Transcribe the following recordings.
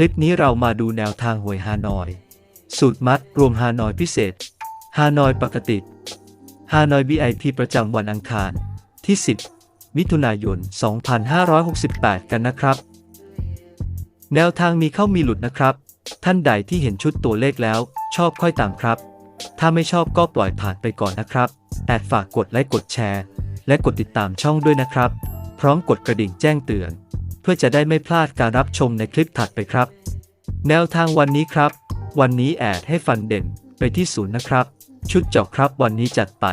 ลิปนี้เรามาดูแนวทางหวยฮานอย สูตรมัดรวมฮานอยพิเศษ ฮานอยปกติ ฮานอย VIP ประจำวันอังคารที่ 10 มิถุนายน 2568 กันนะครับ แนวทางมีเข้ามีหลุดนะครับ ท่านใดที่เห็นชุดตัวเลขแล้ว ชอบค่อยตามครับ ถ้าไม่ชอบก็ปล่อยผ่านไปก่อนนะครับแอดฝากกดไลค์กดแชร์ และกดติดตามช่องด้วยนะครับ พร้อมกดกระดิ่งแจ้งเตือน พื่อจะได้ไม่พลาดการรับชมในคลิปถัดไปครับ แนวทางวันนี้ครับ วันนี้แอดให้ฟันเด่นไปที่ศูนย์นะครับ ชุดเจาะครับวันนี้จัดไป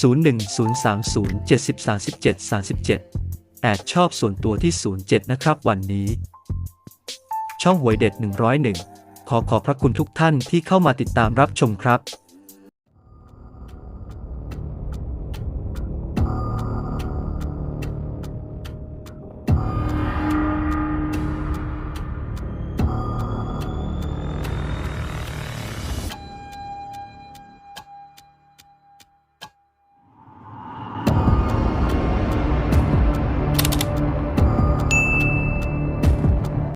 01030 70 37 37 แอดชอบส่วนตัวที่ 07 นะครับวันนี้ ช่องหวยเด็ด 101 ขอขอบพระคุณทุกท่านที่เข้ามาติดตามรับชมครับ